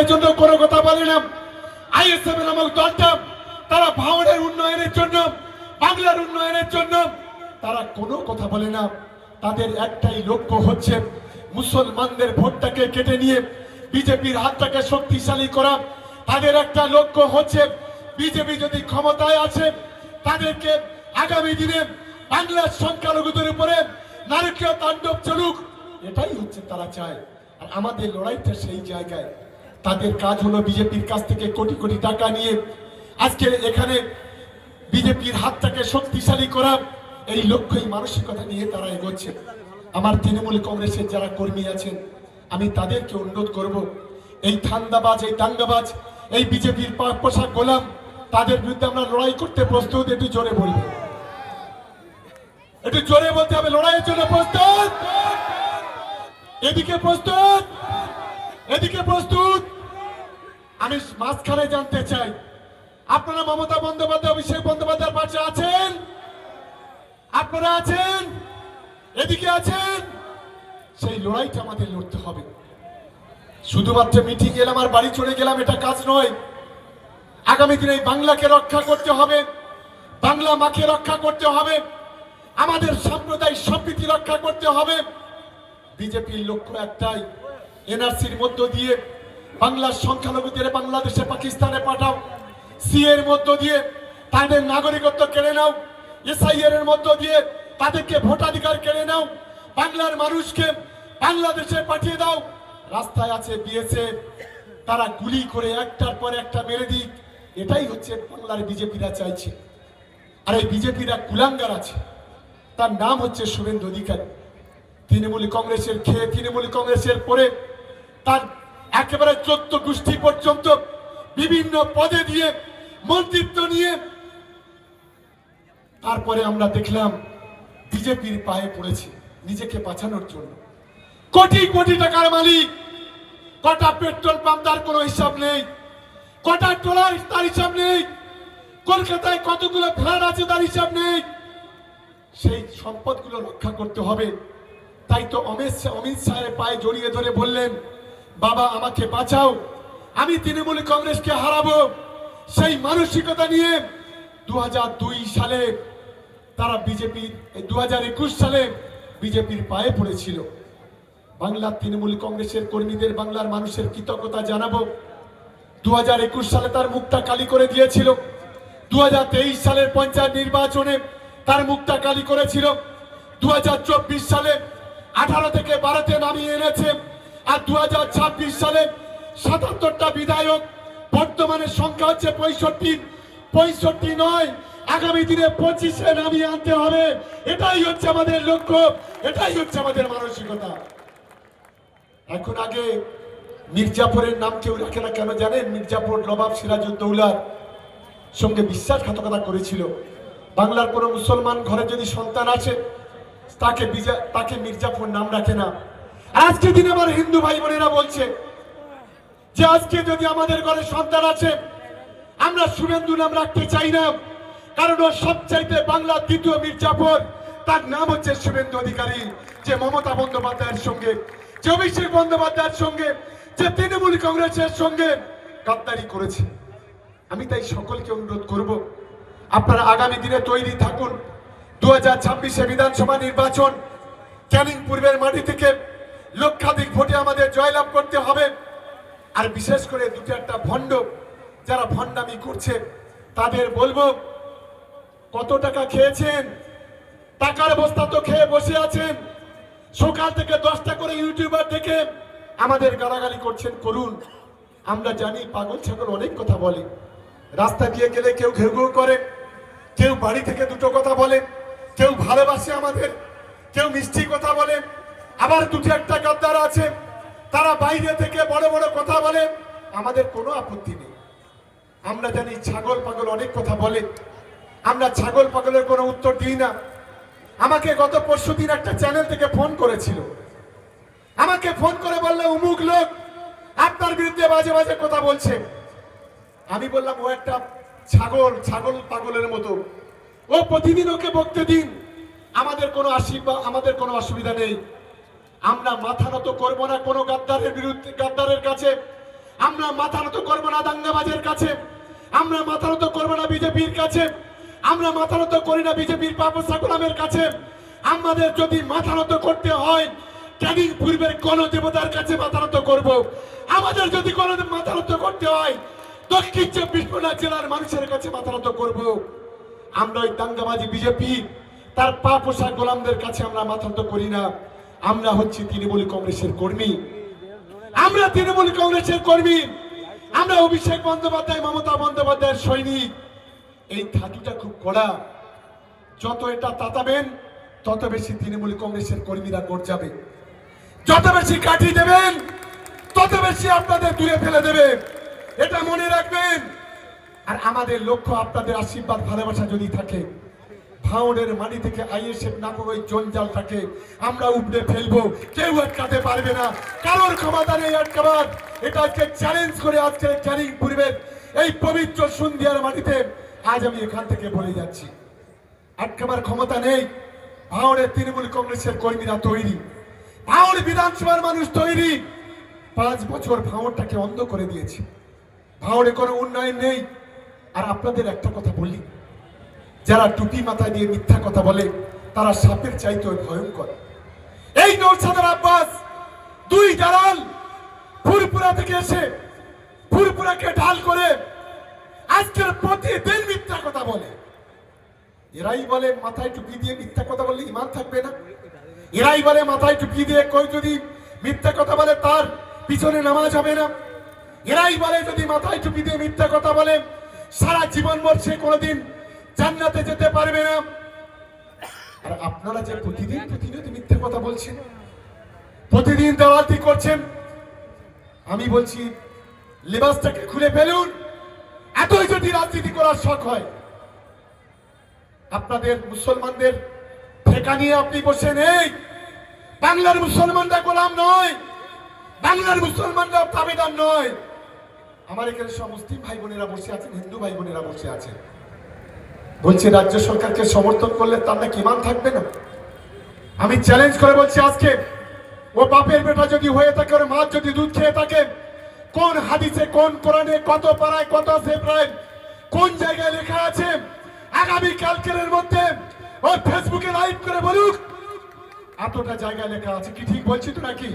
আমাদের জন্য কোনো কথা বলে না। আইএসএফ নামক দলটা তারা ভাওনের উন্নয়নের জন্য, বাংলার উন্নয়নের জন্য তারা কোনো কথা বলে না। তাদের একটাই লক্ষ্য হচ্ছে মুসলমানদের ভোটটাকে কেটে নিয়ে বিজেপির হাতটাকে শক্তিশালী করা। তাদের একটা লক্ষ্য হচ্ছে বিজেপি যদি ক্ষমতায় আছে, তাদেরকে আগামী দিনে বাংলার সংখ্যালঘুদের উপরে নারকীয় তাণ্ডব চলুক, এটাই হচ্ছে তারা চায়। আর আমাদের লড়াইটা সেই জায়গায়। তাদের কাজ হলো বিজেপির কাছ থেকে কোটি কোটি টাকা নিয়ে আজকে এখানে বিজেপির হাতটাকে শক্তিশালী করা, এই লক্ষ্যই মানসিকতা নিয়ে তারা এগোচ্ছে। আমার তৃণমূল কংগ্রেসের যারা কর্মী আছেন, আমি তাদেরকে অনুরোধ করব, এই ঠান্দাবাজ এই দাঙ্গাবাজ, এই বিজেপির পোশাক গোলাম, তাদের বিরুদ্ধে আমরা লড়াই করতে প্রস্তুত, একটু জোরে বলব একটু জোরে বলতে হবে, লড়াইয়ের জন্য প্রস্তুত। এদিকে প্রস্তুত। এদিকে প্রস্তুত। আমি মাঝখানে জানতে চাই, আপনারা মমতা বন্দ্যোপাধ্যায়, অভিষেক বন্দ্যোপাধ্যায়ের পাশে আছেন? আপনারা আছেন? এদিকে আছেন? সেই লড়াইটা আমাদের লড়তে হবে। শুধুমাত্র মিটিং এলাম আর বাড়ি চলে গেলাম, এটা কাজ নয়। আগামী দিনে বাংলাকে রক্ষা করতে হবে, বাংলা মাকে রক্ষা করতে হবে, আমাদের সাম্প্রদায়িক সম্প্রীতি রক্ষা করতে হবে। বিজেপির লক্ষ্য একটাই, এনআরসির মধ্য দিয়ে বাংলার সংখ্যালঘুদের বাংলাদেশে পাকিস্তানে পাঠাও। সি এর মধ্য দিয়ে তাদের নাগরিকত্ব কেড়ে নাও। এসআইআর এর মধ্য দিয়ে তাদেরকে ভোটাধিকার কেড়ে নাও। বাংলার মানুষকে বাংলাদেশে পাঠিয়ে দাও। রাস্তায় আছে বিএসএফ। তারা গুলি করে একটার পর একটা মেরে দিক। এটাই হচ্ছে বাংলার বিজেপিরা চাইছে। আর এই বিজেপিরা কুলাঙ্গার আছে। তার নাম হচ্ছে শুভেন্দু অধিকারী। তৃণমূল কংগ্রেসের খেয়ে তৃণমূল কংগ্রেসের পরে তার একেবারে চোদ্দ গোষ্ঠী পর্যন্ত বিভিন্ন পদে দিয়ে মন্ত্রিত্ব নিয়ে তারপরে আমরা দেখলাম বিজেপির পায়ে পড়েছে নিজেকে বাঁচানোর জন্য। কোটি কোটি টাকার মালিক, কটা পেট্রোল পাম্প তার কোনো হিসাব নেই, কটা ট্রলার তার হিসাব নেই, কলকাতায় কতগুলো ফ্ল্যাট আছে তার হিসাব নেই। সেই সম্পদগুলো রক্ষা করতে হবে। তাই তো অমিত অমিত শাহের পায়ে জড়িয়ে ধরে বললেন বাবা, আমাকে বাঁচাও। আমি তৃণমূল কংগ্রেসকে হারাবো। সেই মানসিকতা নিয়ে দু হাজার দুই সালে তারা বিজেপি দু হাজার সালে বিজেপির পায়ে পড়েছিল। বাংলার তৃণমূল কংগ্রেসের কর্মীদের, বাংলার মানুষের কৃতজ্ঞতা জানাব। দু হাজার একুশ সালে তার মুখটা কালি করে দিয়েছিল। দু হাজার তেইশ সালের পঞ্চায়েত নির্বাচনে তার মুখটা কালি করেছিল। দু হাজার চব্বিশ সালে আঠারো থেকে বারোতে নামিয়ে এনেছে। আর দু হাজার ছাব্বিশ সালে সাতাত্তরটা বিধায়ক, বর্তমানে সংখ্যা হচ্ছে পঁয়ষট্টি। পঁয়ষট্টি নয়, আগামী দিনে পঁচিশে নামিয়ে আনতে হবে। এটাই হচ্ছে আমাদের লক্ষ্য, এটাই হচ্ছে আমাদের মানসিকতা। এখন আগে মির্জাফরের নাম কেউ রাখে না, কেন জানেন? মির্জাফর নবাব সিরাজউদ্দৌলার সঙ্গে বিশ্বাসঘাতকতা করেছিল। বাংলার কোনো মুসলমান ঘরে যদি সন্তান আছে তাকে তাকে মির্জাফর নাম রাখে না। আজকে দিন আমার হিন্দু ভাই বোনেরা বলছে যে আজকে যদি আমাদের ঘরে সন্তান আছে, আমরা শুভেন্দু নাম রাখতে চাই না, কারণ ও সবচাইতে বাংলার দ্বিতীয় মির্জাফর তার নাম হচ্ছে শুভেন্দু অধিকারী, যে মমতা বন্দ্যোপাধ্যায়ের সঙ্গে, যে অভিষেক বন্দ্যোপাধ্যায়ের সঙ্গে, যে তৃণমূল কংগ্রেসের সঙ্গে গাদ্দারি করেছে। আমি তাই সকলকে অনুরোধ করব, আপনারা আগামী দিনে তৈরি থাকুন। দু হাজার ছাব্বিশে বিধানসভা নির্বাচন, ক্যানিং পূর্বের মাটি থেকে লক্ষাধিক ভোটে আমাদের জয়লাভ করতে হবে। আর বিশেষ করে দুটো একটা ভণ্ড যারা ভণ্ডামি করছে, তাদের বলব, কত টাকা খেয়েছেন? টাকার বস্তা তো খেয়ে বসে আছেন। সকাল থেকে দশটা করে ইউটিউবার থেকে আমাদের গালাগালি করছেন, করুন। আমরা জানি পাগল ছাগল অনেক কথা বলে। রাস্তা দিয়ে গেলে কেউ ঘেউ ঘেউ করে, কেউ বাড়ি থেকে দুটো কথা বলে, কেউ ভালোবাসে আমাদের, কেউ মিষ্টি কথা বলে। আবার দুটো একটা গাদ্দার আছে। তারা বাইরে থেকে বড় বড় কথা বলে, আমাদের কোনো আপত্তি নেই। আমরা জানি ছাগল পাগল অনেক কথা বলে। আমরা ছাগল পাগলের কোনো উত্তর দিই না। আমাকে গত পরশু দিন একটা চ্যানেল থেকে ফোন করেছিল। আমাকে ফোন করে বললে উমুক লোক আপনার বিরুদ্ধে বাজে বাজে কথা বলছে। আমি বললাম, ও একটা ছাগল ছাগল পাগলের মতো। ও প্রতিদিন ওকে বকতে দিন। আমাদের কোনো আশীর্বাদ, আমাদের কোনো অসুবিধা নেই। আমরা মাথা নত করব না কোনো গাদ্দারের বিরুদ্ধে গাদ্দারের কাছে। আমরা মাথা নত করব না দাঙ্গাবাজের কাছে। আমরা মাথা নত করব না বিজেপির কাছে। আমরা মাথা নত করি না বিজেপির পাপসা গোলামের কাছে। আমাদের যদি মাথা নত করতে হয় ক্যানিং পূর্বের কোন দেবতার কাছে মাথা নত করব। আমাদের যদি কোনো মাথা নত করতে হয়, দক্ষিণ চব্বিশ পরগনা জেলার মানুষের কাছে মাথা নত করব। আমরা ওই দাঙ্গাবাজি বিজেপি, তার পা পোষা গোলামদের কাছে আমরা মাথা নত করি না। আমরা হচ্ছি তৃণমূল কংগ্রেসের কর্মী। আমরা তৃণমূল কংগ্রেসের কর্মী। আমরা অভিষেক বন্দ্যোপাধ্যায়, মমতা বন্দ্যোপাধ্যায়ের সৈনিক। এই ধাতুটা খুব কড়া। যত এটা তাতাবেন, তত বেশি তৃণমূল কংগ্রেসের কর্মীরা যাবে যত বেশি কাঠি দেবেন, তত বেশি আপনাদের দূরে ফেলে দেবে। এটা মনে রাখবেন। আর আমাদের লক্ষ্য আপনাদের আশীর্বাদ, ভালোবাসা যদি থাকে ভাউনের মাটি থেকে আইএসএফ নামক ওই জঞ্জালটাকে আমরা উপড়ে ফেলব। কেউ আটকাতে পারবে না। কারোর ক্ষমতা নেই আটকাবার। এটা আজকে চ্যালেঞ্জ করে আজকে ক্যারিং পূর্বের এই পবিত্র সন্ধিয়ার মাটিতে আজ আমি এখান থেকে বলে যাচ্ছি। আটকাবার ক্ষমতা নেই। ভাওড়ের তৃণমূল কংগ্রেসের কর্মীরা তৈরি। ভাওড় বিধানসভার মানুষ তৈরি। পাঁচ বছর ভাওড়টাকে অন্ধ করে দিয়েছে। ভাওড়ে কোনো উন্নয়ন নেই। আর আপনাদের একটা কথা বলি। যারা টুপি মাথায় দিয়ে মিথ্যা কথা বলে, তারা সাপের চাইতে ভয়ঙ্কর। এই নৌসাদার আব্বাস, দুই দালাল ফুরপুরা থেকে এসে ফুরপুরাকে ঢাল করে আজকের প্রতিদিন মিথ্যা কথা বলে। এরাই বলে, মাথায় টুপি দিয়ে মিথ্যা কথা বললে ইমান থাকবে না। এরাই বলে, মাথায় টুপি দিয়ে কই যদি মিথ্যা কথা বলে, তার পিছনে নামাজ হবে না। এরাই বলে, যদি মাথায় টুপি দিয়ে মিথ্যা কথা বলে, সারা জীবন ভর সে কোনোদিন জান্নাতে যেতে পারবে না। আর আপনারা যে প্রতিদিন প্রতিনিয়ত মিথ্যা কথা বলছেন, প্রতিদিন দালালি করছেন, আমি বলছি, লেবাসটাকে খুলে ফেলুন। এতই যদি রাজনীতি করার শখ হয়, আপনাদের মুসলমানদের ঠেকা নিয়ে আপনি বসে নেই বাংলার মুসলমানরা গোলাম নয়, বাংলার মুসলমানরা দাবিদার নয়। আমার এখানে সব মুসলিম ভাই বোনেরা বসে আছেন, হিন্দু ভাই বোনেরা বসে আছেন। বলছে, রাজ্য সরকারকে সমর্থন করলে তার নাকি ইমান থাকবে না? আমি চ্যালেঞ্জ করে বলছি, আজকে ও বাপের বেটা যদি হয়ে থাকে, ওর মা যদি দুধ খেয়ে থাকে, কোন হাদিসে, কোন কোরআনে কত পাড়ায়, কত সেপ্রায়, কোন জায়গায় লেখা আছে? আগামী কালকের মধ্যে ও ফেসবুকে লাইভ করে বলুক। এতটা জায়গায় লেখা আছে, কি ঠিক বলছি তো নাকি?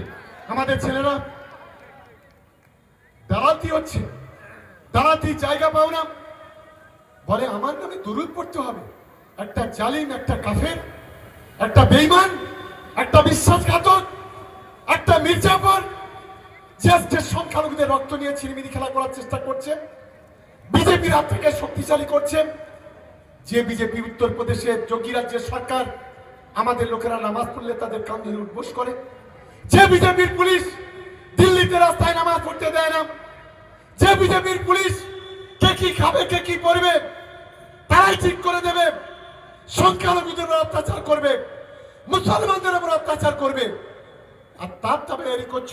আমাদের ছেলেরা দাঁড়াতি হচ্ছে। দাঁড়াতি জায়গা পাও না। বলে, আমার নামে দরুদ পড়তে হবে। একটা জালিম, একটা কাফের, একটা বেইমান একটা বিশ্বাসঘাতক, একটা মির্জাফর, যে সংখ্যালঘুদের রক্ত নিয়ে ছিনিমিনি খেলা করার চেষ্টা করছে হাত থেকে শক্তিশালী করছে। যে বিজেপি উত্তরপ্রদেশে যোগী রাজ্যের সরকার, আমাদের লোকেরা নামাজ পড়লে তাদের কান ধরে উদ্বোস করে। যে বিজেপির পুলিশ দিল্লিতে রাস্তায় নামাজ পড়তে দেয় না, যে বিজেপির পুলিশ কে খাবে, কে কি করবে, তারাই ঠিক করে দেবে। সংখ্যালঘুদের উপর অত্যাচার করবে, মুসলমানদের উপর অত্যাচার করবে। আর তার তবে এরই করছ?